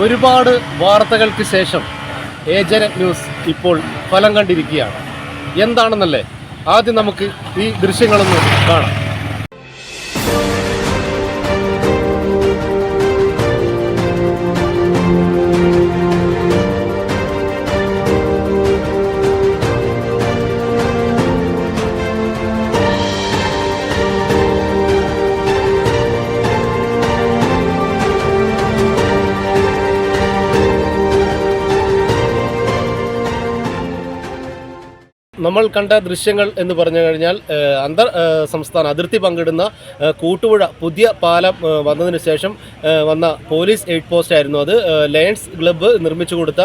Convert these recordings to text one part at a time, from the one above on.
ഒരുപാട് വാർത്തകൾക്ക് ശേഷം ഏജന്റ് ന്യൂസ് ഇപ്പോൾ ഫലം കണ്ടിരിക്കുകയാണ്. എന്താണെന്നല്ലേ? ആദ്യം നമുക്ക് ഈ ദൃശ്യങ്ങളൊന്ന് കാണാം. നമ്മൾ കണ്ട ദൃശ്യങ്ങൾ എന്ന് പറഞ്ഞു കഴിഞ്ഞാൽ അന്തർ സംസ്ഥാന അതിർത്തി പങ്കിടുന്ന കൂട്ടുപുഴ പുതിയ പാലം വന്നതിന് ശേഷം വന്ന പോലീസ് എയ്ഡ് പോസ്റ്റ് ആയിരുന്നു അത്. ലയൺസ് ക്ലബ്ബ് നിർമ്മിച്ചു കൊടുത്ത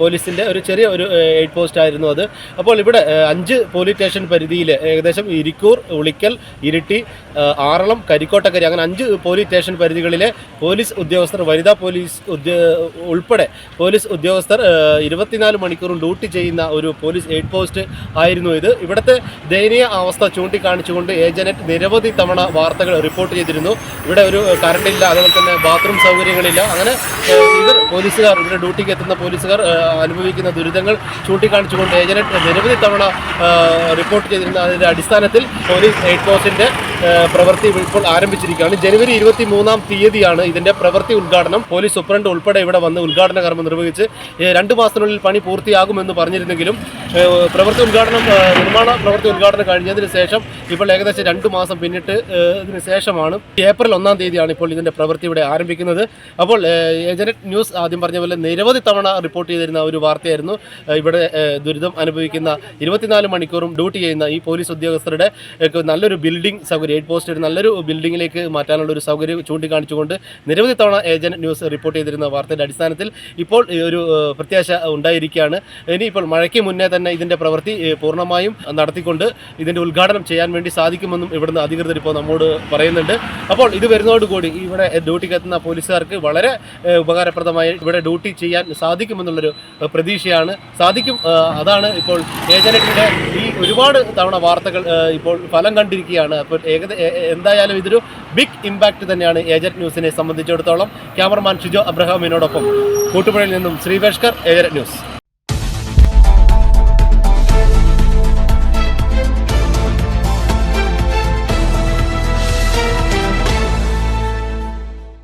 പോലീസിന്റെ ഒരു ചെറിയ ഒരു എയ്ഡ് പോസ്റ്റ് ആയിരുന്നു അത്. അപ്പോൾ ഇവിടെ അഞ്ച് പോലീസ് സ്റ്റേഷൻ പരിധിയിൽ ഏകദേശം ഇരിക്കൂർ ഉളിക്കൽ ഇരിട്ടി ആറളം കരിക്കോട്ടക്കരി അങ്ങനെ അഞ്ച് പോലീസ് സ്റ്റേഷൻ പരിധികളിലെ പോലീസ് ഉദ്യോഗസ്ഥർ വനിതാ പോലീസ് ഉൾപ്പെടെ പോലീസ് ഉദ്യോഗസ്ഥർ ഇരുപത്തിനാല് മണിക്കൂറും ഡ്യൂട്ടി ചെയ്യുന്ന ഒരു പോലീസ് എയ്ഡ് പോസ്റ്റ് ആയിരുന്നു ഇത്. ഇവിടുത്തെ ദയനീയ അവസ്ഥ ചൂണ്ടിക്കാണിച്ചുകൊണ്ട് ഏജനറ്റ് നിരവധി തവണ വാർത്തകൾ റിപ്പോർട്ട് ചെയ്തിരുന്നു. ഇവിടെ ഒരു കറണ്ട് ഇല്ല അതുപോലെ തന്നെ ബാത്റൂം സൗകര്യങ്ങളില്ല. അങ്ങനെ ഇവർ പോലീസുകാർ ഇവിടെ ഡ്യൂട്ടിക്ക് എത്തുന്ന പോലീസുകാർ അനുഭവിക്കുന്ന ദുരിതങ്ങൾ ചൂണ്ടിക്കാണിച്ചുകൊണ്ട് ഏജനറ്റ് നിരവധി തവണ റിപ്പോർട്ട് ചെയ്തിരുന്ന. അതിന്റെ അടിസ്ഥാനത്തിൽ പോലീസ് എയ്ഡ് പോസ്റ്റിന്റെ പ്രവൃത്തി ഇപ്പോൾ ആരംഭിച്ചിരിക്കുകയാണ്. ജനുവരി ഇരുപത്തി മൂന്നാം തീയതിയാണ് ഇതിന്റെ പ്രവൃത്തി ഉദ്ഘാടനം. പോലീസ് സൂപ്രണ്ട് ഉൾപ്പെടെ ഇവിടെ വന്ന് ഉദ്ഘാടന കർമ്മം നിർവഹിച്ച് രണ്ടു മാസത്തിനുള്ളിൽ പണി പൂർത്തിയാകുമെന്ന് പറഞ്ഞിരുന്നെങ്കിലും പ്രവൃത്തി ഉദ്ഘാടനം നിർമ്മാണ പ്രവൃത്തി ഉദ്ഘാടനം കഴിഞ്ഞതിന് ശേഷം ഇപ്പോൾ ഏകദേശം രണ്ട് മാസം പിന്നിട്ട് ഇതിന് ശേഷമാണ് ഏപ്രിൽ ഒന്നാം തീയതിയാണ് ഇപ്പോൾ ഇതിന്റെ പ്രവൃത്തി ഇവിടെ ആരംഭിക്കുന്നത്. അപ്പോൾ ഏജനറ്റ് ന്യൂസ് ആദ്യം പറഞ്ഞ പോലെ നിരവധി തവണ റിപ്പോർട്ട് ചെയ്തിരുന്ന ഒരു വാർത്തയായിരുന്നു. ഇവിടെ ദുരിതം അനുഭവിക്കുന്ന ഇരുപത്തിനാല് മണിക്കൂറും ഡ്യൂട്ടി ചെയ്യുന്ന ഈ പോലീസ് ഉദ്യോഗസ്ഥരുടെ നല്ലൊരു ബിൽഡിംഗ് സൗകര്യം റേഡ് പോസ്റ്റ് ഒരു നല്ലൊരു ബിൽഡിങ്ങിലേക്ക് മാറ്റാനുള്ള ഒരു സൗകര്യം ചൂണ്ടിക്കാണിച്ചുകൊണ്ട് നിരവധി തവണ ഏജന്റ് ന്യൂസ് റിപ്പോർട്ട് ചെയ്തിരുന്ന വാർത്തയുടെ അടിസ്ഥാനത്തിൽ ഇപ്പോൾ ഒരു പ്രത്യാശ ഉണ്ടായിരിക്കുകയാണ്. ഇനിയിപ്പോൾ മഴയ്ക്ക് മുന്നേ തന്നെ ഇതിന്റെ പ്രവൃത്തി പൂർണമായും നടത്തിക്കൊണ്ട് ഇതിന്റെ ഉദ്ഘാടനം ചെയ്യാൻ വേണ്ടി സാധിക്കുമെന്നും ഇവിടുന്ന് അധികൃതർ ഇപ്പോൾ നമ്മോട് പറയുന്നുണ്ട്. അപ്പോൾ ഇത് വരുന്നതോടുകൂടി ഇവിടെ ഡ്യൂട്ടിക്ക് എത്തുന്ന പോലീസുകാർക്ക് വളരെ ഉപകാരപ്രദമായി ഇവിടെ ഡ്യൂട്ടി ചെയ്യാൻ സാധിക്കുമെന്നുള്ളൊരു പ്രതീക്ഷയാണ്. സാധിക്കും അതാണ് ഇപ്പോൾ ഏജനറ്റിന്റെ ഈ ഒരുപാട് തവണ വാർത്തകൾ ഇപ്പോൾ ഫലം കണ്ടിരിക്കുകയാണ്. അപ്പോൾ ഏകദ എന്തായാലും ഇതൊരു ബിഗ് ഇമ്പാക്റ്റ് തന്നെയാണ് ഏജന്റ് ന്യൂസിനെ സംബന്ധിച്ചിടത്തോളം. ക്യാമറമാൻ ഷിജോ അബ്രഹാമിനോടൊപ്പം. കൂട്ടുപുഴയിൽ നിന്നും ശ്രീവേഷ്കർ ഏജന്റ് ന്യൂസ്.